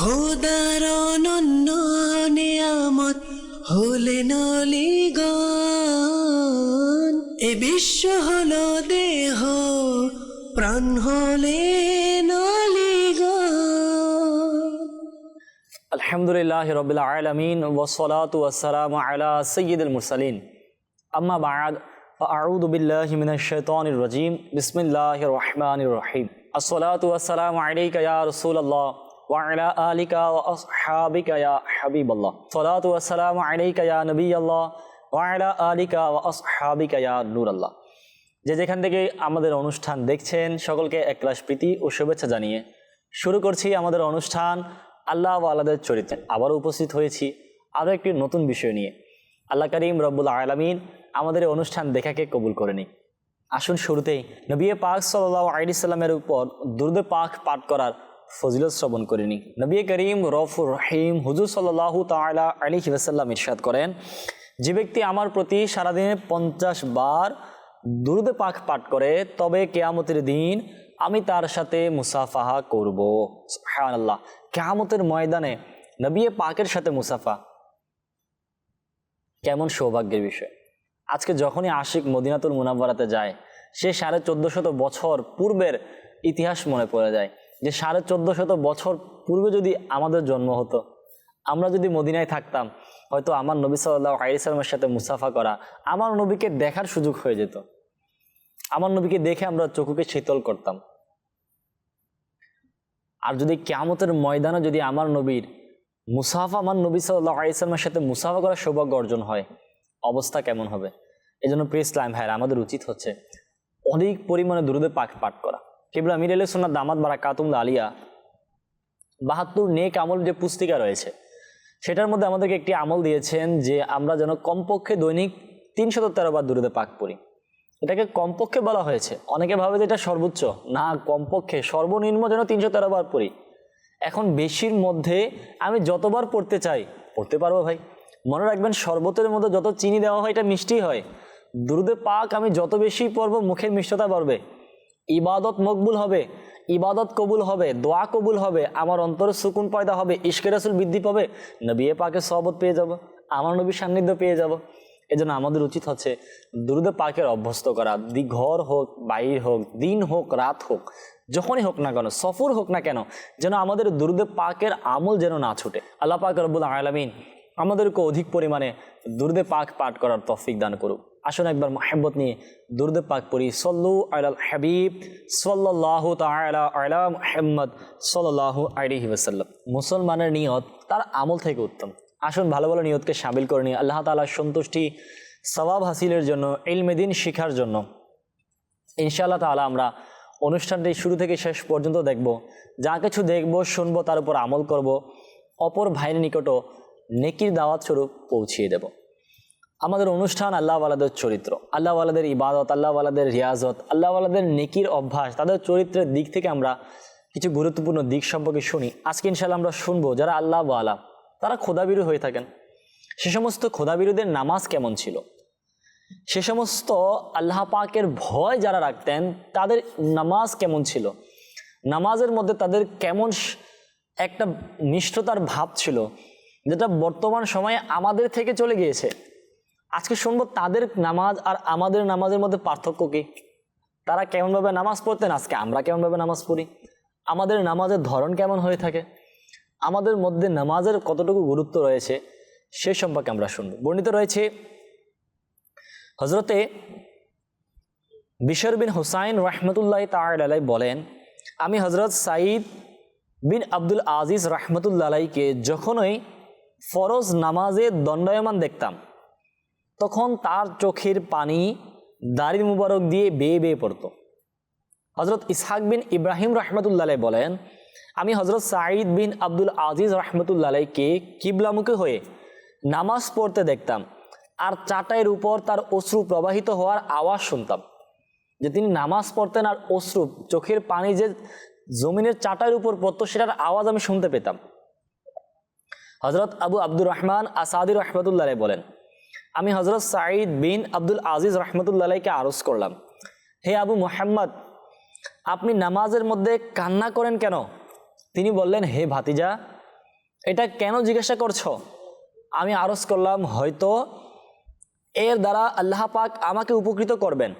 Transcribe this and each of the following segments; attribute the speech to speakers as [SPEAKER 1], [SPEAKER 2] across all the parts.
[SPEAKER 1] খোদার অনন্য নিয়ামত হলেন অলিগণ এ বিশ্ব হলো দেহ প্রাণ হলেন অলিগণ
[SPEAKER 2] আলহামদুলিল্লাহ রবিল আলমিন ওসলাত ওসালাম আলা সৈয়দুল মুরসালিন আম্মা বাদ أعوذ بالله من الشيطان الرجيم بسم الله الرحمن الرحيم الصلاة والسلام عليك يا رسول الله وعلى آلك وأصحابك يا حبيب الله الصلاة والسلام عليك يا نبي الله وعلى آلك وأصحابك يا نور الله যে যেখান থেকে আমাদের অনুষ্ঠান দেখছেন সকলকে একলাশ প্রীতি ও শুভেচ্ছা জানিয়ে শুরু করছি আমাদের অনুষ্ঠান আল্লাহ ও আল্লাদের চরিত্রে আবার উপস্থিত হয়েছি আরও একটি নতুন বিষয় নিয়ে আল্লাহ করিম রব্বুল আলমিন আমাদের এই অনুষ্ঠান দেখাকে কবুল করে নিই আসুন শুরুতেই নবী পাক সাল্লাহ আলি সাল্লামের উপর দুর্দ পাক পাঠ করার ফজিলত শ্রবণ করে নিই নবী করিম রফুর রহিম হুজুর সাল্লাহ তালা আলী ওয়াসাল্লাম ইরশাদ করেন, যে ব্যক্তি আমার প্রতি সারাদিনে পঞ্চাশ বার দুরুদ পাক পাঠ করে, তবে কেয়ামতের দিন আমি তার সাথে মুসাফাহা করব। হ্যাঁ আল্লাহ কেয়ামতের ময়দানে নবী পাকের সাথে মুসাফা কেমন সৌভাগ্যের বিষয়। আজকে যখনই আশিক মদিনাতুল মুনাব্বারাতে যায়, সে সাড়ে চোদ্দ শত বছর পূর্বের ইতিহাস মনে পড়ে যায়। যে সাড়ে চোদ্দ শত বছর পূর্বে যদি আমাদের জন্ম হতো, আমরা যদি মদিনায় থাকতাম, হয়তো আমার নবী সাল্লাহ আলিসাল্লামের সাথে মুসাফা করা আমার নবীকে দেখার সুযোগ হয়ে যেত। আমার নবীকে দেখে আমরা চকুকে শীতল করতাম। আর যদি কেয়ামতের ময়দানে যদি আমার নবীর মুসাফা আমার নবী সাল্লাহ আলিয়াল্লামের সাথে মুসাফা করার সৌভাগ্য অর্জন হয়, অবস্থা কেমন হবে? এই জন্য প্রিয় ইসলাম ভাইয়ের, আমাদের উচিত হচ্ছে অনেক পরিমাণে দুরুদে পাক পাঠ করা। কেবল আমির আলী সোনার দামাত বারা কাতুম আলিয়া, বাহাত্তর নেক আমল যে পুস্তিকা রয়েছে, সেটার মধ্যে আমাদেরকে একটি আমল দিয়েছেন যে আমরা যেন কমপক্ষে দৈনিক তিনশত তেরো বার দুরুদে পাক পড়ি। এটাকে কমপক্ষে বলা হয়েছে। অনেকে ভাবে যে এটা সর্বোচ্চ। না, কমপক্ষে, সর্বনিম্ন যেন তিনশো তেরো বার পড়ি। এখন বেশির মধ্যে আমি যতবার পড়তে চাই, পড়তে পারব ভাই। মনে রাখবেন, শরবতের মধ্যে যত চিনি দেওয়া হয়, এটা মিষ্টি হয়। দুরুদে পাক আমি যত বেশি পড়ব, মুখের মিষ্টতা বাড়বে। ইবাদত মকবুল হবে, ইবাদত কবুল হবে, দোয়া কবুল হবে, আমার অন্তরে সুকুন পয়দা হবে ইশকের রাসুল বৃদ্ধি পাবে নবিয়ে পাকে সহবত পেয়ে যাব, আমার নবীর সান্নিধ্য পেয়ে যাব। এজন্য আমাদের উচিত হচ্ছে দুরুদে পাকের অভ্যস্ত করা, দি ঘর হোক বাইর হোক, দিন হোক, রাত হোক, যখনই হোক না কেন, সফর হোক না কেন, যেন আমাদের দুরুদে পাকের আমল যেন না ছুটে। আল্লাহ পাক রব্বুল আলমিন আমাদেরকে অধিক পরিমাণে দুরুদে পাক পাঠ করার তফিক দান করুক। আসুন একবার মাহেব্বত নিয়ে দুরুদে পাক পড়ি। সল্লু আলাল হাবিব সাল্লাহ তালা আলা মোহাম্মদ সাল্লাহ ওসাল্লাম মুসলমানের নিয়ত তার আমল থেকে উত্তম। আসুন ভালো ভালো নিয়তকে সামিল করে নিই। আল্লাহ তালার সন্তুষ্টি সবাব হাসিলের জন্য ইলমেদিন শিখার জন্য। ইনশাআল্লাহ তালা আমরা অনুষ্ঠানটি শুরু থেকে শেষ পর্যন্ত দেখব। যা কিছু দেখব, শুনব, তার উপর আমল করব। অপর ভাইয়ের নিকটও নেকির দাওয়াত স্বরূপ পৌঁছিয়ে দেব। আমাদের অনুষ্ঠান আল্লাহওয়ালাদের চরিত্র আল্লাহওয়ালাদের ইবাদত আল্লাহওয়ালাদের রিয়াজত আল্লাহওয়ালাদের নেকির অভ্যাস, তাদের চরিত্রের দিক থেকে আমরা কিছু গুরুত্বপূর্ণ দিক সম্পর্কে শুনি। আজকে ইনশাল্লাহ আমরা শুনব যারা আল্লাহওয়ালা তারা খোদাবিরু হয়ে থাকেন। সে সমস্ত খোদাবিরুদের নামাজ কেমন ছিল? সে সমস্ত আল্লাহ পাকের ভয় যারা রাখতেন, তাদের নামাজ কেমন ছিল? নামাজের মধ্যে তাদের কেমন একটা নিষ্ঠতার ভাব ছিল, যেটা বর্তমান সময়ে আমাদের থেকে চলে গিয়েছে। আজকে শুনব তাদের নামাজ আর আমাদের নামাজের মধ্যে পার্থক্য কি? তারা কেমনভাবে নামাজ পড়তেন? আজকে আমরা কেমনভাবে নামাজ পড়ি? আমাদের নামাজের ধরন কেমন হয়ে থাকে? আমাদের মধ্যে নামাজের কতটুকু গুরুত্ব রয়েছে, সে সম্পর্কে আমরা শুনব। বর্ণিত রয়েছে হজরতে বিশর বিন হুসাইন রহমতুল্লাহ তালাই বলেন, আমি হজরত সাঈদ বিন আব্দুল আজিজ রহমতুল্লাহকে যখনই ফরজ নামাজে দণ্ডায়মান দেখতাম তখন তার চোখের পানি দাড়ির মুবারক দিয়ে বেয়ে বেয়ে পড়তো। হজরত ইসহাক বিন ইব্রাহিম রহমতুল্লাহ বলেন, আমি হজরত সাঈদ বিন আব্দুল আজিজ রহমতুল্লাহকে কিবলামুখী হয়ে নামাজ পড়তে দেখতাম আর চাটাইয়ের উপর তার অশ্রু প্রবাহিত হওয়ার আওয়াজ শুনতাম। যে তিনি নামাজ পড়তেন আর অশ্রু, চোখের পানি যে জমিনের চাটাইয়ের উপর পড়তো সেটার আওয়াজ আমি শুনতে পেতাম। হজরত আবু আব্দুর রহমান আসাদি রহমতুল্লাহ বলেন আমি হজরত সাঈদ বিন আব্দুল আজিজ রহমতুল্লাহকে আরজ করলাম। হে আবু মোহাম্মদ, আপনি নামাজের মধ্যে কান্না করেন কেন? তিনি বললেন, হে ভাতিজা, এটা কেন জিজ্ঞাসা করছ? আমি আরজ করলাম, হয়তো এর দ্বারা আল্লাহ পাক আমাকে উপকৃত করবেন।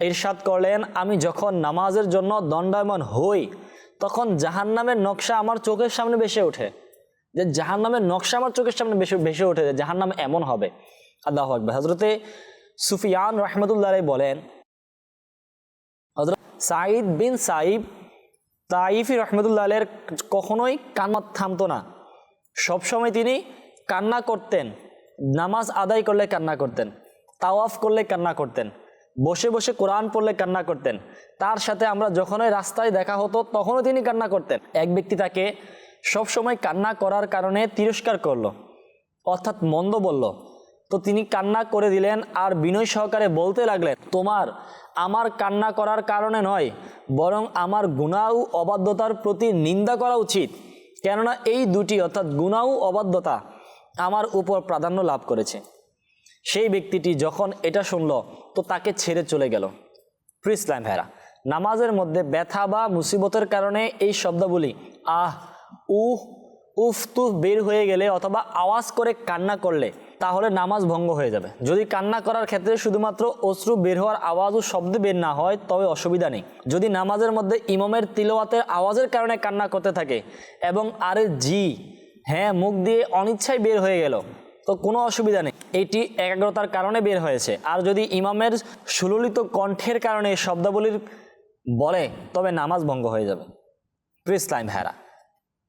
[SPEAKER 2] ইরশাদ করলেন, আমি যখন নামাজের জন্য দণ্ডায়মান হই, তখন জাহান্নামের নকশা আমার চোখের সামনে ভেসে ওঠে। যে জাহান্নামের নকশা আমার চোখের সামনে ভেসে ওঠে, যে জাহান্নাম এমন হবে। আল্লাহ আকবর। হজরতে সুফিয়ান রহমতুল্লাহ বলেন হজরত সাঈদ বিন সাইব তাইফি রহমতুল্লাহ আলের কখনোই কান্না থামতো না। সবসময় তিনি কান্না করতেন, নামাজ আদায় করলে কান্না করতেন, তাওয়াফ করলে কান্না করতেন, বসে বসে কোরআন পড়লে কান্না করতেন। তার সাথে আমরা যখনই রাস্তায় দেখা হতো তখনও তিনি কান্না করতেন। এক ব্যক্তি তাকে সবসময় কান্না করার কারণে তিরস্কার করল, অর্থাৎ মন্দ বলল তো তিনি কান্না করে দিলেন আর বিনয় সহকারে বলতে লাগলেন, তোমার, আমার কান্না করার কারণে নয়, বরং আমার গুণা ও অবাধ্যতার প্রতি নিন্দা করা উচিত। কেননা এই দুটি, অর্থাৎ গুণা ও অবাধ্যতা, আমার উপর প্রাধান্য লাভ করেছে। সেই ব্যক্তিটি যখন এটা শুনল, তো তাকে ছেড়ে চলে গেল। প্রিসলাম ভেরা নামাজের মধ্যে ব্যথা বা মুসিবতের কারণে এই শব্দগুলি আহ, উহ, উফ, তুফ বের হয়ে গেলে অথবা আওয়াজ করে কান্না করলে তাহলে নামাজ ভঙ্গ হয়ে যাবে। যদি কান্না করার ক্ষেত্রে শুধুমাত্র অশ্রু বের হওয়ার আওয়াজ ও শব্দ বের না হয়, তবে অসুবিধা নেই। যদি নামাজের মধ্যে ইমামের তিলওয়াতের আওয়াজের কারণে কান্না করতে থাকে এবং আরে জি হ্যাঁ মুখ দিয়ে অনিচ্ছায় বের হয়ে গেল, তো কোনো অসুবিধা নেই। এটি একাগ্রতার কারণে বের হয়েছে। আর যদি ইমামের সুললিত কণ্ঠের কারণে শব্দাবলীর বলে, তবে নামাজ ভঙ্গ হয়ে যাবে। প্রিস টাইম হ্যারা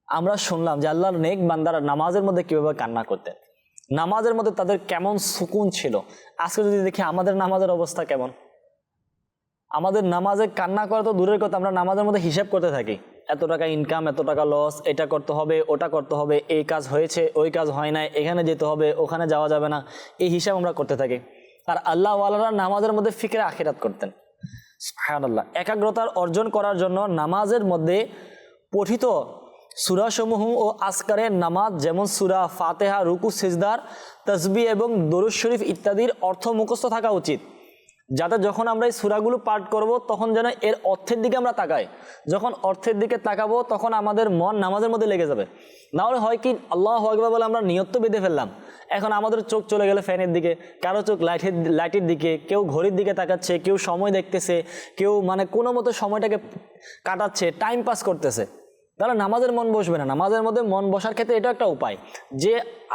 [SPEAKER 2] আমরা শুনলাম যে আল্লাহর নেক বান্দারা নামাজের মধ্যে কীভাবে কান্না করতেন। নামাজের মধ্যে তাদের কেমন সুকুন ছিল? আজকে যদি দেখি আমাদের নামাজের অবস্থা কেমন? আমাদের নামাজে কান্না করা তো দূরের কথা, আমরা নামাজের মধ্যে হিসাব করতে থাকি। এত টাকা ইনকাম এত টাকা লস এটা করতে হবে, ওটা করতে হবে, এই কাজ হয়েছে, ওই কাজ হয় না এখানে যেতে হবে, ওখানে যাওয়া যাবে না, এই হিসাব আমরা করতে থাকি। আর আল্লাহ ওয়ালারা নামাজের মধ্যে ফিকরে আখেরাত করতেন। আল্লাহ একাগ্রতার অর্জন করার জন্য নামাজের মধ্যে পঠিত সুরাসমূহ ও আসকারের নামাজ, যেমন সুরা ফাতেহা, রুকু, সিজদার তসবি এবং দরুদ শরীফ ইত্যাদির অর্থ মুখস্থ থাকা উচিত। যাতে যখন আমরা এই সুরাগুলো পাঠ করব, তখন যেন এর অর্থের দিকে আমরা তাকাই। যখন অর্থের দিকে তাকাবো, তখন আমাদের মন নামাজের মধ্যে লেগে যাবে। না হলে হয় কি, আল্লাহ আকবার বলে আমরা নিয়ত্ত বেঁধে ফেললাম। এখন আমাদের চোখ চলে গেলে ফ্যানের দিকে, কারও চোখ লাইটের লাইটের দিকে, কেউ ঘড়ির দিকে তাকাচ্ছে, কেউ সময় দেখতেছে, কেউ মানে কোনো মতো সময়টাকে কাটাচ্ছে, টাইম পাস করতেছে। তাহলে নামাজের মন বসবে না। নামাজের মধ্যে মন বসার ক্ষেত্রে এটা একটা উপায়। যে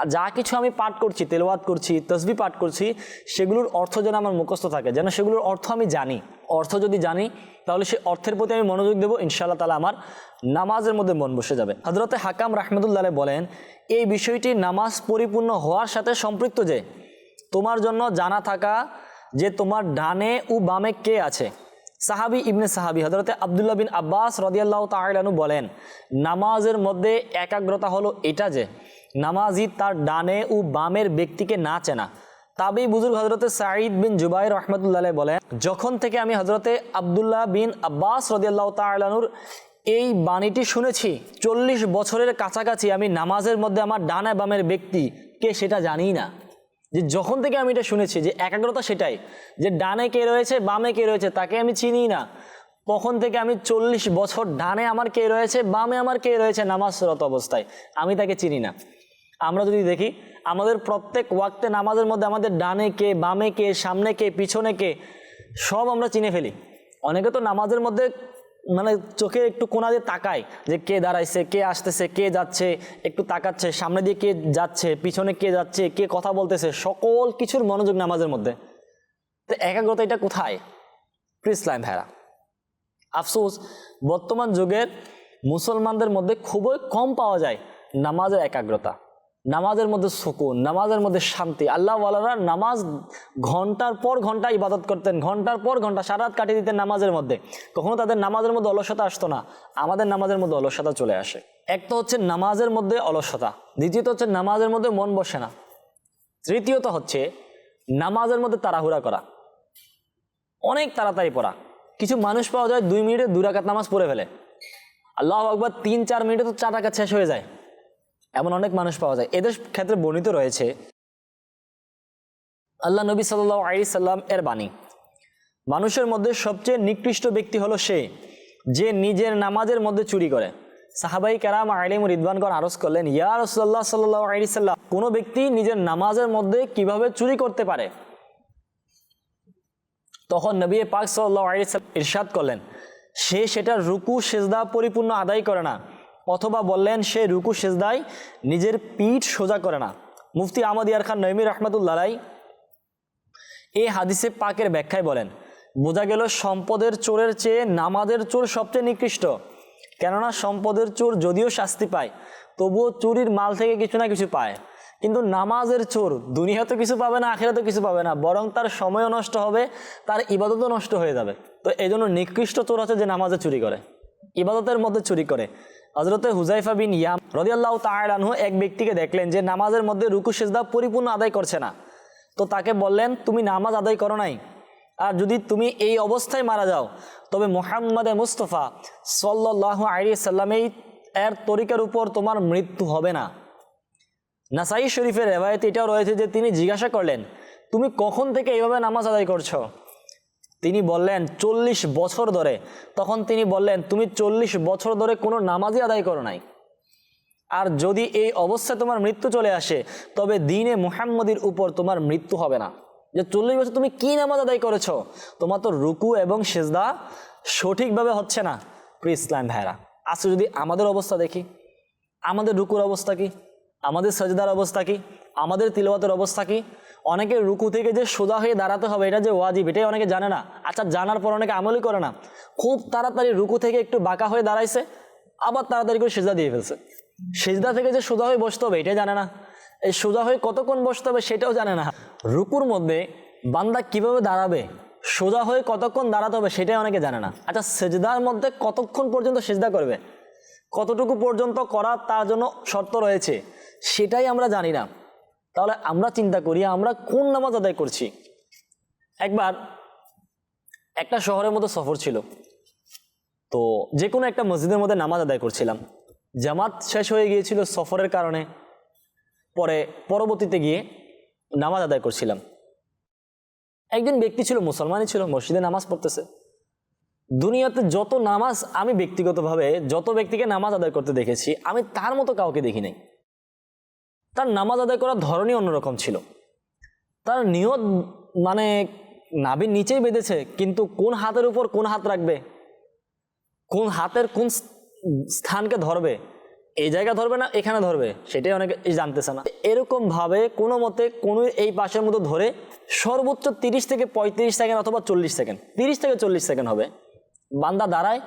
[SPEAKER 2] যা কিছু আমি পাঠ করছি, তেলওয়াত করছি, তসবি পাঠ করছি, সেগুলোর অর্থ যেন আমার মুখস্থ থাকে, যেন সেগুলোর অর্থ আমি জানি। অর্থ যদি জানি, তাহলে সে অর্থের প্রতি আমি মনোযোগ দেবো, ইনশাআল্লাহ তালা আমার নামাজের মধ্যে মন বসে যাবে। হজরতে হাকাম রাহমদুল্লাহ বলেন, এই বিষয়টি নামাজ পরিপূর্ণ হওয়ার সাথে সম্পৃক্ত যে, তোমার জন্য জানা থাকা যে তোমার ডানে ও বামে কে আছে? সাহাবি ইবনে সাহাবি হজরতে আবদুল্লাহ বিন আব্বাস রদিয়াল্লাহ তাহলানু বলেন, নামাজের মধ্যে একাগ্রতা হলো এটা যে, নামাজি তার ডানে ও বামের ব্যক্তিকে না চেনা। তাবি বুজুর্গ হজরতে সাঈদ বিন জুবাই রহমতুল্লাহ বলেন, যখন থেকে আমি হজরতে আবদুল্লাহ বিন আব্বাস রদিয়াল্লাহ তাহলানুর এই বাণীটি শুনেছি, চল্লিশ বছরের কাছাকাছি আমি নামাজের মধ্যে আমার ডানে বামের ব্যক্তি কে সেটা জানি না যে যখন থেকে আমি এটা শুনেছি যে একাগ্রতা সেটাই, যে ডানে কে রয়েছে, বামে কে রয়েছে, তাকে আমি চিনি না। তখন থেকে আমি চল্লিশ বছর ডানে আমার কে রয়েছে, বামে আমার কে রয়েছে নামাজরত অবস্থায়। আমি তাকে চিনি না। আমরা যদি দেখি, আমাদের প্রত্যেক ওয়াক্তে নামাজের মধ্যে আমাদের ডানে কে, বামে কে, সামনে কে, পিছনে কে, সব আমরা চিনে ফেলি। অনেকে তো নামাজের মধ্যে মানে চোখে একটু কোনা দিয়ে তাকায় যে কে দাঁড়াইছে, কে আসতেছে, কে যাচ্ছে, একটু তাকাচ্ছে, সামনে দিয়ে কে যাচ্ছে, পিছনে কে যাচ্ছে, কে কথা বলতেছে, সকল কিছুর মনোযোগ নামাজের মধ্যে। তো একাগ্রতা এটা কোথায়? প্রিসলাম ভেড়া আফসোস, বর্তমান যুগের মুসলমানদের মধ্যে খুবই কম পাওয়া যায় নামাজের একাগ্রতা। নামাজের মধ্যে সুকুন, নামাজের মধ্যে শান্তি। আল্লাহ ওয়ালারা নামাজ ঘণ্টার পর ঘণ্টা ইবাদত করতেন, ঘণ্টার পর ঘণ্টা সারাত কাটিয়ে দিতেন নামাজের মধ্যে। কখনো তাদের নামাজের মধ্যে অলসতা আসতো না, আমাদের নামাজের মধ্যে অলসতা চলে আসে। এক তো হচ্ছে নামাজের মধ্যে অলসতা, দ্বিতীয়ত হচ্ছে নামাজের মধ্যে মন বসে না। তৃতীয়ত হচ্ছে নামাজের মধ্যে তাড়াহুড়া করা। অনেক তাড়াতাড়ি পড়া। কিছু মানুষ পাওয়া যায় দুই মিনিটে দুই রাকাত নামাজ পড়ে ফেলে। আল্লাহ আকবর তিন চার মিনিটে তো চার রাকাত শেষ হয়ে যায়। এমন অনেক মানুষ পাওয়া যায়। এদের ক্ষেত্রে বর্ণিত রয়েছে, আল্লাহ নবী সাল্লাহ আলি সাল্লাম এর বাণী। মানুষের মধ্যে সবচেয়ে নিকৃষ্ট ব্যক্তি হলো সে, যে নিজের নামাজের মধ্যে চুরি করে। সাহাবাই কেরাম আলিম রিদবানগণ আরজ করলেন, ইয়া রসুল্লাহ সাল্লাহ আলিসাল্লাম কোনো ব্যক্তি নিজের নামাজের মধ্যে কীভাবে চুরি করতে পারে? তখন নবী পাক সাল্লাহ আলিসাল্লাম ইরশাদ করলেন, সে সেটা রুকু, সেজদা পরিপূর্ণ আদায় করে না। অথবা বললেন, সে রুকু সেজদায় নিজের পিঠ সোজা করে না। মুফতি আহমদ ইয়ার খান নইমি রহমতুল্লাহ এই হাদিসে পাকের ব্যাখ্যায় বলেন, বোঝা গেল সম্পদের চোরের চেয়ে নামাজের চোর সবচেয়ে নিকৃষ্ট। কেননা সম্পদের চোর যদিও শাস্তি পায়, তবুও চুরির মাল থেকে কিছু না কিছু পায়। কিন্তু নামাজের চোর দুনিয়াতে কিছু পাবে না আখেরাতে কিছু পাবে না, বরং তার সময়ও নষ্ট হবে, তার ইবাদতও নষ্ট হয়ে যাবে। তো এই জন্য নিকৃষ্ট চোর আছে যে নামাজে চুরি করে, ইবাদতের মধ্যে চুরি করে। হজরতে হুজাইফা বিন ইয়াম রদিয়াল্লাহ তাহু এক ব্যক্তিকে দেখলেন যে নামাজের মধ্যে রুকু সেজদা পরিপূর্ণ আদায় করছে না। তো তাকে বললেন, তুমি নামাজ আদায় করো নাই। আর যদি তুমি এই অবস্থায় মারা যাও, তবে মোহাম্মদে মুস্তফা সাল্লাহ আলী সাল্লামেই এর তরিকার উপর তোমার মৃত্যু হবে না। নাসাই শরীফের রেবায়ত এটাও রয়েছে যে তিনি জিজ্ঞাসা করলেন, তুমি কখন থেকে এইভাবে নামাজ আদায় করছ? তিনি বললেন, চল্লিশ বছর ধরে। তখন তিনি বললেন, তুমি চল্লিশ বছর ধরে কোনো নামাজই আদায় করো নাই। আর যদি এই অবস্থায় তোমার মৃত্যু চলে আসে, তবে দিনে মুহাম্মদের উপর তোমার মৃত্যু হবে না। যে চল্লিশ বছর তুমি কি নামাজ আদায় করেছ? তোমার তো রুকু এবং সেজদা সঠিকভাবে হচ্ছে না প্রি ইসলাম ভাইরা আজকে যদি আমাদের অবস্থা দেখি, আমাদের রুকুর অবস্থা কি? আমাদের সজদার অবস্থা কি? আমাদের তিলওয়াতের অবস্থা কি? অনেকে রুকু থেকে যে সোজা হয়ে দাঁড়াতে হবে, এটা যে ওয়াজিব, এটাই অনেকে জানে না। আচ্ছা জানার পর অনেকে আমলই করে না। খুব তাড়াতাড়ি রুকু থেকে একটু বাঁকা হয়ে দাঁড়াইছে, আবার তাড়াতাড়ি করে সেজদা দিয়ে ফেলছে। সেজদা থেকে যে সোজা হয়ে বসতে হবে, এটাই জানে না। এই সোজা হয়ে কতক্ষণ বসতে হবে, সেটাও জানে না। রুকুর মধ্যে বান্দা কীভাবে দাঁড়াবে, সোজা হয়ে কতক্ষণ দাঁড়াতে হবে, সেটাই অনেকে জানে না। আচ্ছা সেজদার মধ্যে কতক্ষণ পর্যন্ত সেজদা করবে? কতটুকু পর্যন্ত করা তার জন্য শর্ত রয়েছে, সেটাই আমরা জানি না। তাহলে আমরা চিন্তা করি, আমরা কোন নামাজ আদায় করছি? একবার একটা শহরের মধ্যে সফর ছিল। তো যে কোনো একটা মসজিদের মধ্যে নামাজ আদায় করছিলাম। জামাত শেষ হয়ে গিয়েছিল সফরের কারণে। পরে পরবর্তীতে গিয়ে নামাজ আদায় করছিলাম। একজন ব্যক্তি ছিল, মুসলমানই ছিল, মসজিদে নামাজ পড়তেছে। দুনিয়াতে যত নামাজ আমি ব্যক্তিগতভাবে, যত ব্যক্তিকে নামাজ আদায় করতে দেখেছি, আমি তার মতো কাউকে দেখি নাই। তার নামাজ আদায় করার ধরনই অন্যরকম ছিল। তার নিয়ত মানে নাভির নিচেই বেঁধেছে, কিন্তু কোন হাতের উপর কোন হাত রাখবে? কোন হাতের কোন স্থানকে ধরবে? এই জায়গা ধরবে না, এখানে ধরবে? সেটাই অনেকে জানতেছে না। এরকম ভাবে কোনো মতে কোনো এই পাশের মতো ধরে সর্বোচ্চ তিরিশ থেকে পঁয়ত্রিশ সেকেন্ড অথবা চল্লিশ সেকেন্ড, তিরিশ থেকে চল্লিশ সেকেন্ড হবে। বান্দা দাঁড়ায়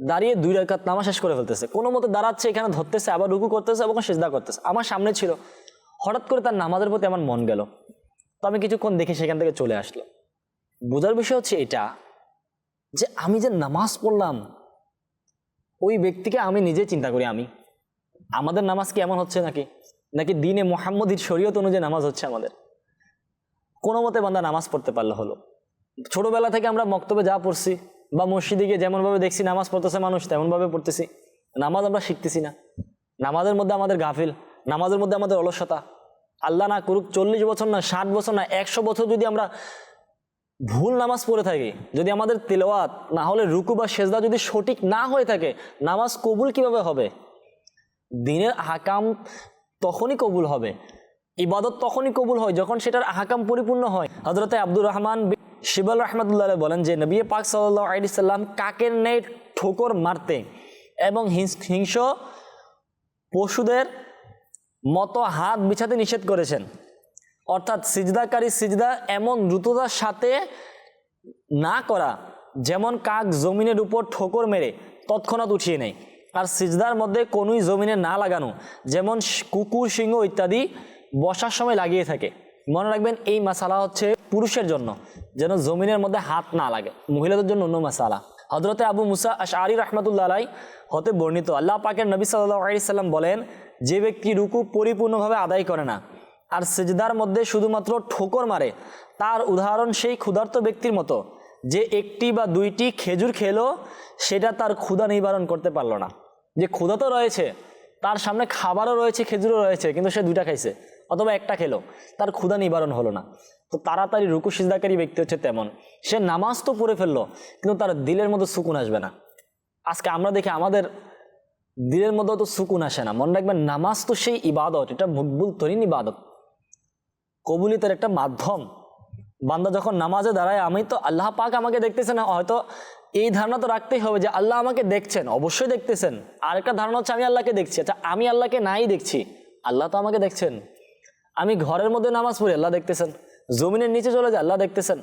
[SPEAKER 2] দাঁড়িয়ে দুই রাকাত নামা শেষ করে ফেলতেছে। কোনো মতে দাঁড়াচ্ছে, এখানে ধরতেছে, আবার রুকু করতেছে এবং সেজদা করতেছে। আমার সামনে ছিল। হঠাৎ করে তার নামাজের প্রতি আমার মন গেল। তো আমি কিছুক্ষণ দেখে সেখান থেকে চলে আসলো। বোঝার বিষয় হচ্ছে এটা যে আমি যে নামাজ পড়লাম, ওই ব্যক্তিকে আমি নিজে চিন্তা করি আমি। আমাদের নামাজ কি এমন হচ্ছে নাকি? নাকি দিনে মোহাম্মদীর শরীয়ত অনুযায়ী নামাজ হচ্ছে আমাদের? কোনো মতে বান্দা নামাজ পড়তে পারলে হলো। ছোটবেলা থেকে আমরা মক্তবে যা পড়ছি বা মসজিদে গিয়ে যেমনভাবে দেখছি নামাজ পড়তেছে মানুষ, তেমনভাবে পড়তেছি। নামাজ আমরা শিখতেছি না। নামাজের মধ্যে আমাদের গাফিল, নামাজের মধ্যে আমাদের অলসতা। আল্লাহ না করুক চল্লিশ বছর না, ষাট বছর না, একশো বছর যদি আমরা ভুল নামাজ পড়ে থাকি, যদি আমাদের তেলাওয়াত না হলে রুকু বা সেজদা যদি সঠিক না হয়ে থাকে, নামাজ কবুল কীভাবে হবে? দিনের হাকাম তখনই কবুল হবে। ইবাদত তখনই কবুল হয় যখন সেটার হাকাম পরিপূর্ণ হয়। হজরতে আব্দুর রহমান শিবাল রহমতুল্লাহ বলেন যে নবী পাক সাল্লাহ আলি সাল্লাম কাকের নেই ঠোকর মারতে এবং হিংস- পশুদের মতো হাত বিছাতে নিষেধ করেছেন। অর্থাৎ সিজদাকারী সিজদা এমন দ্রুততার সাথে না করা, যেমন কাক জমিনের উপর ঠোকর মেরে তৎক্ষণাৎ উঠিয়ে নেয়। আর সিজদার মধ্যে কোনোই জমিনে না লাগানো, যেমন কুকুর, সিংহ ইত্যাদি বসার সময় লাগিয়ে থাকে। মনে রাখবেন এই মশালা হচ্ছে পুরুষের জন্য। যেন জমিনের মধ্যে হাত না লাগে। মহিলাদের জন্য অন্য মশালা হজরতে আবু মুসা আশআরি রহমতুল্লাহ হতে বর্ণিত, আল্লাহ পাকের নবী সাল্লাম বলেন, যে ব্যক্তি রুকু পরিপূর্ণভাবে আদায় করে না আর সেজদার মধ্যে শুধুমাত্র ঠোকর মারে, তার উদাহরণ সেই ক্ষুধার্ত ব্যক্তির মতো, যে একটি বা দুইটি খেজুর খেলো, সেটা তার ক্ষুধা নিবারণ করতে পারল না। যে ক্ষুধা তো রয়েছে, তার সামনে খাবারও রয়েছে, খেজুরও রয়েছে, কিন্তু সে দুইটা খাইছে, অথবা একটা খেলো, তার ক্ষুধা নিবারণ হলো না। তো তাড়াতাড়ি রুকু সিজদাকারী ব্যক্তি হচ্ছে তেমন। সে নামাজ তো পড়ে ফেলল, কিন্তু তার দিলের মধ্যে সুকুন আসবে না। আজকে আমরা দেখি আমাদের দিলের মধ্যে তো সুকুন আসে না। মনে রাখবেন, নামাজ তো সেই ইবাদত, এটা মকবুল তরিন ইবাদত। কবুলিতের একটা মাধ্যম। বান্দা যখন নামাজে দাঁড়ায়, আমি তো আল্লাহ পাক আমাকে দেখতেছে না হয়তো এই ধারণা তো রাখতেই হবে যে আল্লাহ আমাকে দেখছেন, অবশ্যই দেখতেছেন। আরেকটা ধারণা হচ্ছে, আমি আল্লাহকে দেখছি। আচ্ছা আমি আল্লাহকে নাই দেখছি, আল্লাহ তো আমাকে দেখছেন। আমি ঘরের মধ্যে নামাজ পড়ি, আল্লাহ দেখতেছেন। জমিনের নিচে চলে যায়, আল্লাহ দেখতেছেন।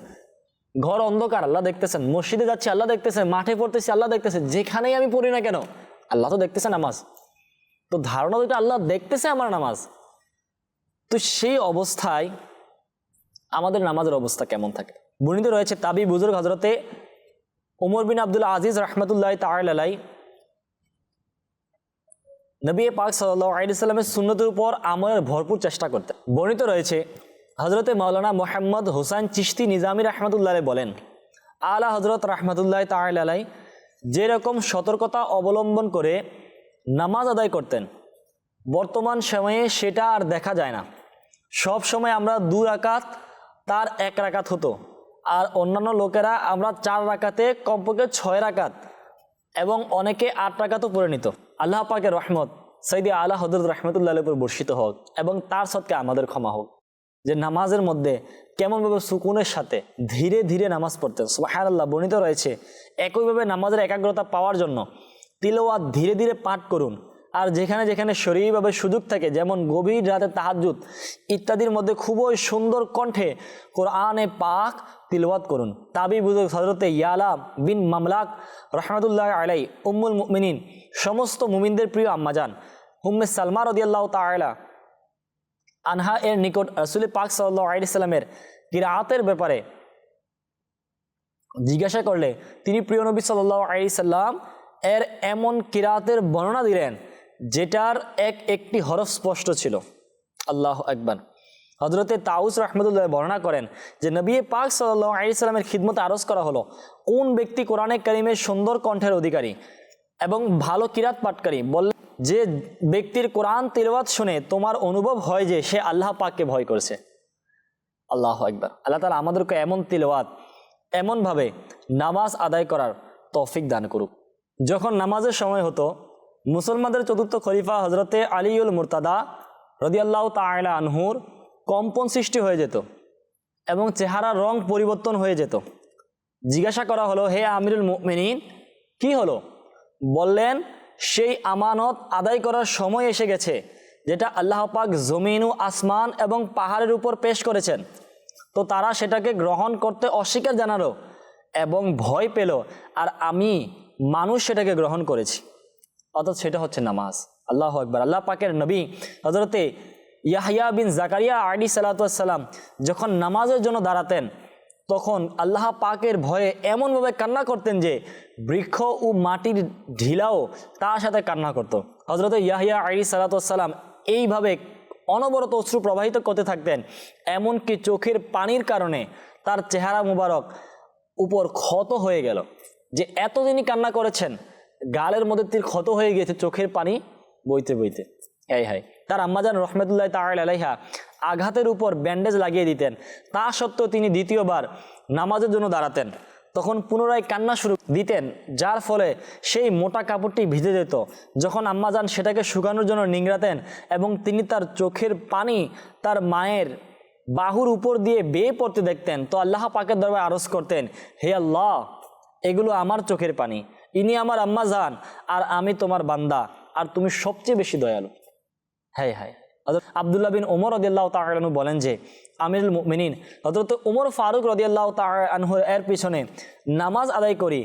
[SPEAKER 2] ঘর অন্ধকার, আল্লাহ দেখতেছেন। মসজিদে যাচ্ছি, আল্লাহ দেখতেছেন। মাঠে পড়তেছি, আল্লাহ দেখতেছেন। যেখানেই আমি পড়ি না কেন, আল্লাহ তো দেখতেছে নামাজ। তো ধারণা এটা আল্লাহ দেখতেছে আমার নামাজ। তো সেই অবস্থায় আমাদের নামাজের অবস্থা কেমন থাকে? বর্ণিত রয়েছে তাবি বুজুর্গ হজরতে ওমর বিন আব্দুল আজিজ রহমতুল্লাহ তালাই নবী পাক সাল্লামের সুন্নতের উপর আমলের ভরপুর চেষ্টা করতেন। বর্ণিত রয়েছে হজরতে মাওলানা মোহাম্মদ হোসাইন চিস্তি নিজামী রহমতুল্লাহ বলেন, আলা হজরত রহমতুল্লাহ তালাই যেরকম সতর্কতা অবলম্বন করে নামাজ আদায় করতেন, বর্তমান সময়ে সেটা আর দেখা যায় না। সব সময় আমরা দু রাকাত, তার এক রাকাত হতো। আর অন্যান্য লোকেরা আমরা চার রাকাতে কমপক্ষে ছয় রাকাত এবং অনেকে আট রাকাতও পড়ে নিত। আল্লাহ পাকে রহমত সৈদি আল্লাহ হজরত রহমতুল্লাহ উপর বর্ষিত হোক এবং তার সৎকে আমাদের ক্ষমা হোক। যে নামাজের মধ্যে কেমনভাবে সুকুনের সাথে ধীরে ধীরে নামাজ পড়তেন। সুবাহান আল্লাহ বর্ণিত রয়েছে, একইভাবে নামাজের একাগ্রতা পাওয়ার জন্য তিলওয়াত ধীরে ধীরে পাঠ করুন। আর যেখানে যেখানে শরীরভাবে সুযোগ থাকে, যেমন গভীর রাতে তাহাজুদ ইত্যাদির মধ্যে খুবই সুন্দর কণ্ঠে কোরআনে পাক তিলওয়াত করুন। তাবি বুজুর্গ হজরতে ইয়ালা বিন মামলাক রহমতুল্লাহ আলাই, উম্মুল মুমিনিন, সমস্ত মুমিনদের প্রিয় আম্মাজান হুম্মে সালমা রদিয়াল্লাহ তালা আনহা এর নিকট রসুল পাক সাল্লাহ কিরাতের ব্যাপারে জিজ্ঞাসা করলে, তিনি প্রিয় নবী সাল্লাহ আলি সাল্লাম এর এমন কিরাতের বর্ণনা দিলেন, যেটার এক একটি হরফ স্পষ্ট ছিল। আল্লাহ একবার হজরতে তাউস রহমতুল্লাহ বর্ণনা করেন যে, নবী পাক সাল্লাহ আলি সাল্লামের খিদমতে আরজ করা হলো কোন ব্যক্তি কোরআনে করিমের সুন্দর কণ্ঠের অধিকারী এবং ভালো কিরাত পাটকারী বললেন যে ব্যক্তির কোরআন তিলওয়াত শুনে তোমার অনুভব হয় যে সে আল্লাহ পাককে ভয় করছে। আল্লাহ একবার আল্লাহ তালা আমাদেরকে এমন তিলওয়াত, এমনভাবে নামাজ আদায় করার তৌফিক দান করুক। যখন নামাজের সময় হতো, মুসলমানদের চতুর্থ খলিফা হজরতে আলিউল মুরতাদা রদিয়াল্লাহ তায়লা আনহুর কম্পন সৃষ্টি হয়ে যেত এবং চেহারার রং পরিবর্তন হয়ে যেত। জিজ্ঞাসা করা হলো, হে আমিরুল মুমিনিন, কি হলো? বললেন সেই আমানত আদায় করার সময় এসে গেছে, যেটা আল্লাহ পাক জমিন, আসমান এবং পাহাড়ের উপর পেশ করেছেন। তো তারা সেটাকে গ্রহণ করতে অস্বীকার জানালো এবং ভয় পেল, আর আমি মানুষ সেটাকে গ্রহণ করেছি। অর্থাৎ সেটা হচ্ছে নামাজ। আল্লাহ একবার আল্লাহ পাকের নবী হজরতে ইয়াহিয়া বিন জাকারিয়া আডি সালাতাম যখন নামাজের জন্য দাঁড়াতেন তখন আল্লাহ পাকের ভয়ে এমনভাবে কান্না করতেন যে বৃক্ষ ও মাটির ঢিলাও তার সাথে কান্না করত। হজরত ইয়াহিয়া আলী সালাতাম এইভাবে অনবরত অশ্রু প্রবাহিত করতে থাকতেন, এমনকি চোখের পানির কারণে তার চেহারা মুবারক উপর ক্ষত হয়ে গেল। যে এত দিনই কান্না করেছেন, গালের মধ্যে তীর ক্ষত হয়ে গিয়েছে, চোখের পানি বইতে বইতে। এই হাই তার আম্মাজান রহমতুল্লাহ তাল আলাইহা আঘাতের উপর ব্যান্ডেজ লাগিয়ে দিতেন। তা সত্ত্বেও তিনি দ্বিতীয়বার নামাজের জন্য দাঁড়াতেন। তখন পুনরায় কান্না শুরু দিতেন, যার ফলে সেই মোটা কাপড়টি ভিজে যেত। যখন আম্মাজান সেটাকে শুকানোর জন্য নিংড়াতেন এবং তিনি তার চোখের পানি তার মায়ের বাহুর উপর দিয়ে বেয়ে পড়তে দেখতেন। তো আল্লাহ পাকের দরবারে আরজ করতেন, হে আল্লাহ, এগুলো আমার চোখের পানি। ইনি আমার আম্মা যান, আর আমি তোমার বান্দা, আর তুমি সবচেয়ে বেশি দয়ালু। হ্যাঁ হ্যাঁ। আবদুল্লাহ বিন ওমর রদিয়াল্লাহ তালু বলেন যে, আমিরুল মিনিন হজরত ওমর ফারুক রদিয়াল্লাহ তানহুর এর পিছনে নামাজ আদায় করি,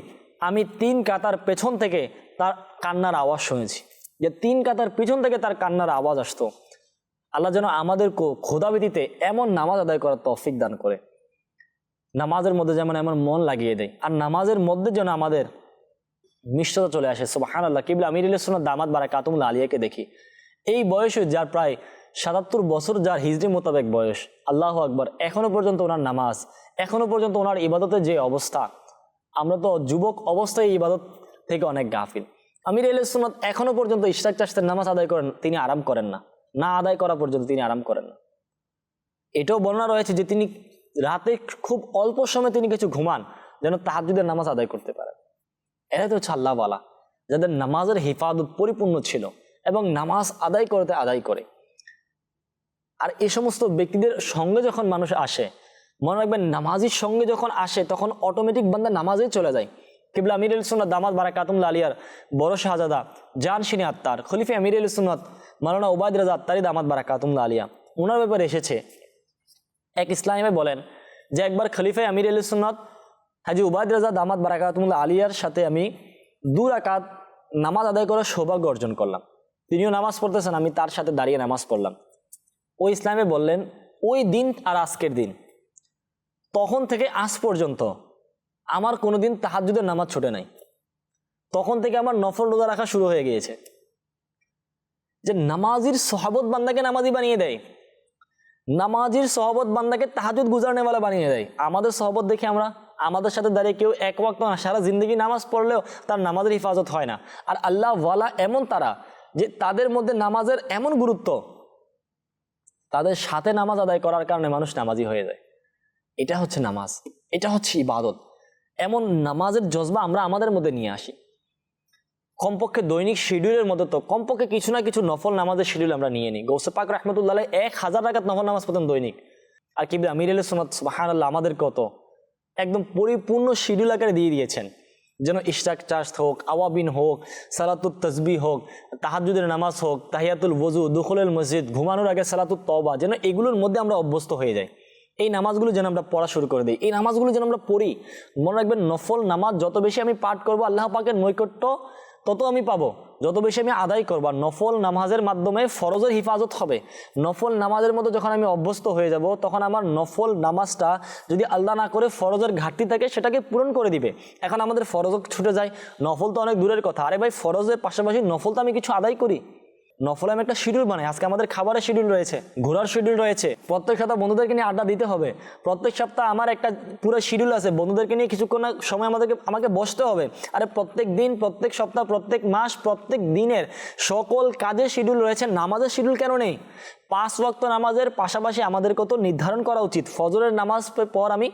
[SPEAKER 2] আমি তিন কাতার পেছন থেকে তার কান্নার আওয়াজ শুনেছি। যে তিন কাতার পিছন থেকে তার কান্নার আওয়াজ আসতো। আল্লাহ যেন আমাদের খোদাবিদিতে এমন নামাজ আদায় করার তৌফিক দান করে। নামাজের মধ্যে যেমন এমন মন লাগিয়ে দেয়, আর নামাজের মধ্যে যেন আমাদের মিষ্টতা চলে আসে। সুবাহান আল্লাহ কিবলা আমির ইসলাম দামাত বারা কাতুমুল আলিয়াকে দেখি। এই বয়সে যার প্রায় সাতাত্তর বছর যার হিজড়ি মোতাবেক বয়স, আল্লাহ আকবর, এখনও পর্যন্ত ওনার নামাজ, এখনও পর্যন্ত ওনার ইবাদতের যে অবস্থা, আমরা তো যুবক অবস্থায় ইবাদত থেকে অনেক গাফিল। আমির ইসলাম এখনও পর্যন্ত ইশরাক চাষের নামাজ আদায় করেন, তিনি আরাম করেন না। না আদায় করা পর্যন্ত তিনি আরাম করেন না। এটাও বর্ণনা রয়েছে যে তিনি রাতে খুব অল্প সময় তিনি কিছু ঘুমান, যেন তাহাজুদের নামাজ আদায় করতে পারেন। এটাই তো হচ্ছে আল্লাহ বলা যাদের নামাজের হেফাজত পরিপূর্ণ ছিল। এবং নামাজ আদায় করতে আদায় করে। আর এই সমস্ত ব্যক্তিদের সঙ্গে যখন মানুষ আসে, মনে রাখবেন নামাজির সঙ্গে যখন আসে, তখন অটোমেটিক বান্দা নামাজে চলে যায়। কিবলা আমির আল সুন্নত দামাদ বারাকাতুম আলিয়ার বড় শাহজাদা জান সিনি আত্মার খলিফে আমির সুন্নত মালানা ওবায়দ রাজা আত্মারি দামাদ বারাকাতুম আলিয়া ওনার ব্যাপারে এসেছে, এক ইসলামে বলেন যে একবার খলিফে আমির সুন্নত, হাজি উবায়দ রাজা দামাদ বারাকাতুল্লাহ আলিয়ার সাথে আমি দু রাকাত নামাজ আদায় করার সৌভাগ্য অর্জন করলাম। তিনিও নামাজ পড়তেছেন, আমি তার সাথে দাঁড়িয়ে নামাজ পড়লাম। ওই ইসলামে বললেন, ওই দিন আর আজকের দিন। তখন থেকে আজ পর্যন্ত আমার কোনো কোনোদিন তাহাজ্জুদের নামাজ ছুটে নাই। তখন থেকে আমার নফল রোজা রাখা শুরু হয়ে গিয়েছে। যে নামাজির সহাবত বান্দাকে নামাজি বানিয়ে দেয়, নামাজির সহবত বান্দাকে তাহাজুদ গুজারনেওয়ালা বানিয়ে দেয়। আমাদের সহবত দেখে আমরা, আমাদের সাথে দাঁড়িয়ে কেউ এক ওয়াক্ত সারা জিন্দগি নামাজ পড়লেও তার নামাজের হিফাজত হয় না। আর আল্লাহ ওয়ালা এমন তারা যে তাদের মধ্যে নামাজের এমন গুরুত্ব, তাদের সাথে নামাজ আদায় করার কারণে মানুষ নামাজি হয়ে যায়। এটা হচ্ছে নামাজ, এটা হচ্ছে ইবাদত। এমন নামাজের জজবা আমরা আমাদের মধ্যে নিয়ে আসি। কমপক্ষে দৈনিক শিডিউলের মধ্যে তো, কমপক্ষে কিছু না কিছু নফল নামাজের শিডিউল আমরা নিয়ে নিই। গৌসে পাক রহমতুল্লাহ এক হাজার টাকাত নফল নামাজ পড়তেন দৈনিক। আর কি আমির সোনাত সুবাহান আল্লাহ আমাদের কত একদম পরিপূর্ণ শিডিউল আকারে দিয়ে দিয়েছেন। যেন ইশরাক চাষ হোক, আওয়াবিন হোক, সালাতুত তসবি হোক তাহাজুদের নামাজ হোক, তাহিয়াতুল বজু দুখলের মসজিদ, ঘুমানোর আগে সালাতুত তবা যেন এগুলোর মধ্যে আমরা অভ্যস্ত হয়ে যাই। এই নামাজগুলো যেন আমরা পড়া শুরু করে দিই। এই নামাজগুলো যেন আমরা পড়ি, মনে রাখবেন নফল নামাজ যত বেশি আমি পাঠ করব, আল্লাহ পাকের নৈকট্য তত আমি পাবো। যত বেশি আমি আদায় করব, আর নফল নামাজের মাধ্যমে ফরজের হিফাজত হবে। নফল নামাজের মতো যখন আমি অভ্যস্ত হয়ে যাব, তখন আমার নফল নামাজটা যদি আল্লাহ না করে ফরজের ঘাটতি থাকে, সেটাকে পূরণ করে দিবে। এখন আমাদের ফরজ ছুটে যায়। নফল তো অনেক দূরের কথা। আরে ভাই, ফরজের পাশাপাশি নফল তো আমি কিছু আদায় করি? নফলে আমি একটা শিডিউল বানাই আজকে আমাদের খাবারের শিডিউল রয়েছে, ঘোরার শিডিউল রয়েছে। প্রত্যেক সপ্তাহ বন্ধুদেরকে নিয়ে আড্ডা দিতে হবে। প্রত্যেক সপ্তাহ আমার একটা পুরো শিডিউল আছে। বন্ধুদেরকে নিয়ে কিছুক্ষণ সময় আমাদেরকে, আমাকে বসতে হবে। আরে প্রত্যেক দিন, প্রত্যেক সপ্তাহ, প্রত্যেক মাস, প্রত্যেক দিনের সকল কাজের শিডিউল রয়েছে। নামাজের শিডিউল কেন নেই? পাঁচ ওয়াক্ত নামাজের পাশাপাশি আমাদেরকে তো নির্ধারণ করা উচিত। ফজরের নামাজ পর আমি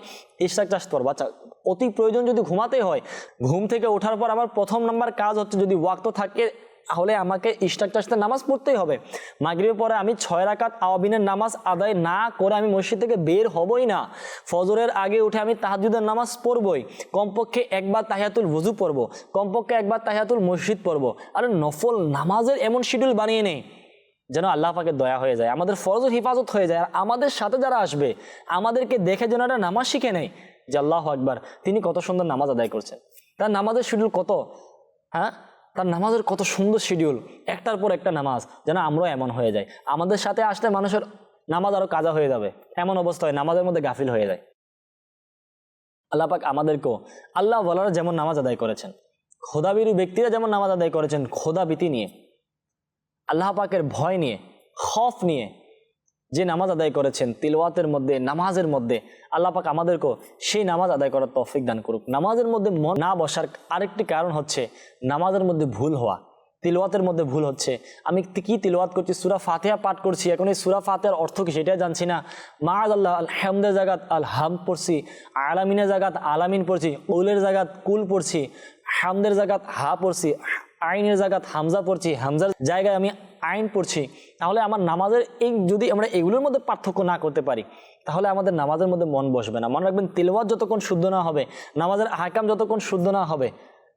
[SPEAKER 2] ইশরাক চাষ করব। আচ্ছা অতি প্রয়োজন যদি ঘুমাতে হয়, ঘুম থেকে ওঠার পর আমার প্রথম নাম্বার কাজ হচ্ছে যদি ওয়াক্ত থাকে তাহলে আমাকে ইস্টাক চাষতে নামাজ পড়তেই হবে। মাগরিবের পরে আমি ছয় রাকাত আওয়াবিনের নামাজ আদায় না করে আমি মসজিদ থেকে বের হবই না। ফজরের আগে উঠে আমি তাহাজুদের নামাজ পড়বই। কমপক্ষে একবার তাহিয়াতুল ওযু পড়ব। কমপক্ষে একবার তাহিয়াতুল মসজিদ পড়ব। আর নফল নামাজের এমন শিডিউল বানিয়ে নেই যেন আল্লাহ পাকে দয়া হয়ে যায়। আমাদের ফরজের হিফাজত হয়ে যায়। আর আমাদের সাথে যারা আসবে, আমাদেরকে দেখে যেন একটা নামাজ শিখে নেয়। যে আল্লাহ আকবার, তিনি কত সুন্দর নামাজ আদায় করছেন। তার নামাজের শিডিউল কত? হ্যাঁ? তার নামাজের কত সুন্দর শিডিউল একটার পর একটা নামাজ, যেন আমরাও এমন হয়ে যায় আমাদের সাথে আসলে মানুষের নামাজ আরও কাজা হয়ে যাবে। এমন অবস্থা হয় নামাজের মধ্যে গাফিল হয়ে যায়। আল্লাপাক আমাদেরকেও, আল্লাহ বলার যেমন নামাজ আদায় করেছেন খোদাবিরু ব্যক্তিরা যেমন নামাজ আদায় করেছেন খোদাবিতি নিয়ে, আল্লাহ পাকের ভয় নিয়ে, খফ নিয়ে যে নামাজ আদায় করেছেন, তিলওয়াতের মধ্যে, নামাজের মধ্যে, আল্লাহ পাক আমাদেরকেও সেই নামাজ আদায় করার তৌফিক দান করুক। নামাজের মধ্যে মন না বসার আরেকটি কারণ হচ্ছে নামাজের মধ্যে ভুল হওয়া। তিলওয়াতের মধ্যে ভুল হচ্ছে। আমি কি তিলওয়াত করছি? সুরা ফাতেহা পাঠ করছি। এখন এই সুরা ফাতেহার অর্থ কি সেটাই জানছি না। মাজ আল্লাহ আল হামদের জাগাত আল হাম পড়ছি। আলামিনের জাগাত, আলামিন পড়ছি। উলের জাগাত, কুল পড়ছি। হামদের জাগাত, হা পড়ছি। আইনের জায়গাত হামজা পড়ছি, হামজার জায়গায় আমি আইন পড়ছি, তাহলে আমার নামাজের এই যদি আমরা এগুলোর মধ্যে পার্থক্য না করতে পারি, তাহলে আমাদের নামাজের মধ্যে মন বসবে না। মনে রাখবেন, তেলওয়াত যতক্ষণ শুদ্ধ না হবে, নামাজের হাকাম যতক্ষণ শুদ্ধ না হবে,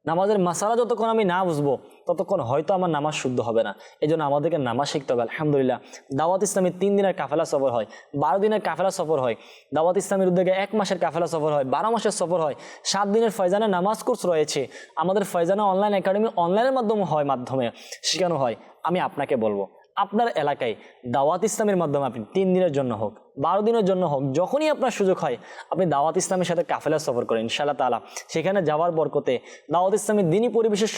[SPEAKER 2] নামাজের মাসালা যতক্ষণ আমি না বুঝব ততক্ষণ হয়তো আমার নামাজ শুদ্ধ হবে না। এই জন্য আমাদেরকে নামাজ শিখতে হবে, আলহামদুলিল্লাহ। দাওয়াত ইসলামের তিন দিনের কাফেলা সফর হয়, বারো দিনের কাফেলা সফর হয়। দাওয়াত ইসলামের উদ্যোগে এক মাসের কাফেলা সফর হয়, বারো মাসের সফর হয়। সাত দিনের ফয়জানের নামাজ কোর্স রয়েছে। আমাদের ফয়জানা অনলাইন একাডেমি অনলাইনের মাধ্যমে হয়, মাধ্যমে শেখানো হয়। আমি আপনাকে বলব, আপনার এলাকায় দাওয়াত ইসলামের মাধ্যমে আপনি তিন দিনের জন্য হোক, বারো দিনের জন্য হোক, যখনই আপনার সুযোগ হয়, আপনি দাওয়াত ইসলামের সাথে কাফেলা সফর করেন, ইনশাআল্লাহ তালা সেখানে যাওয়ার বরকতে দাওয়াত ইসলামের দিনই পরিবেশে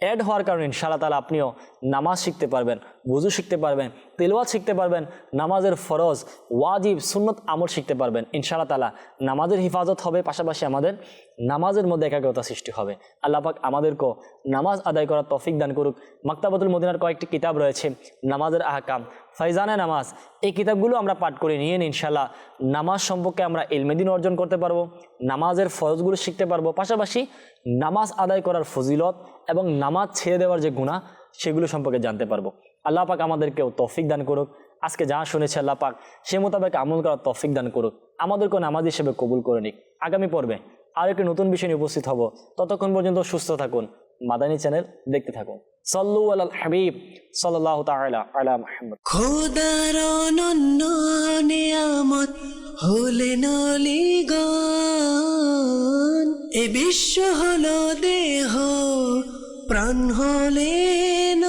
[SPEAKER 2] অ্যাড হওয়ার কারণে ইনশাআল্লাহ তালা আপনিও নামাজ শিখতে পারবেন বুজু শিখতে পারবেন তেলওয়াত শিখতে পারবেন, নামাজের ফরজ, ওয়াজিব, সুন্নত আমল শিখতে পারবেন। ইনশাআল্লাহ তালা নামাজের হিফাজত হবে, পাশাপাশি আমাদের নামাজের মধ্যে একাগ্রতা সৃষ্টি হবে। আল্লাহ পাক আমাদেরকেও নামাজ আদায় করার তফিক দান করুক। মাক্তাবাতুল মদিনার কয়েকটি কিতাব রয়েছে, নামাজের আহকাম। ফাইজানে নামাজ, এই কিতাবগুলো আমরা পাঠ করে নিয়ে ইনশাল্লাহ নামাজ সম্পর্কে আমরা এলমেদিন অর্জন করতে পারব, নামাজের ফরজগুলো শিখতে পারব, পাশাপাশি নামাজ আদায় করার ফজিলত এবং নামাজ ছেড়ে দেওয়ার যে গুণা সেগুলো সম্পর্কে জানতে পারব। আল্লাহ পাক আমাদেরকেও তৌফিক দান করুক। আজকে যা শুনেছে আল্লাহ পাক, সে মোতাবেক আমল করার তৌফিক দান করুক। আমাদেরকেও নামাজ হিসেবে কবুল করে নিক। আগামী পর্বে আর একটি নতুন বিষয় নিয়ে উপস্থিত হব। ততক্ষণ পর্যন্ত সুস্থ থাকুন। মাদানী চ্যানেল দেখতে থাকুন। সল্লু আল হাবিব সাল্লাহ তাআলা আলা মাহমুদ
[SPEAKER 1] খোদার অনন্য নিয়ামত হলেন অলিগণ এ বিশ্ব হলো দেহ, প্রাণ হলেন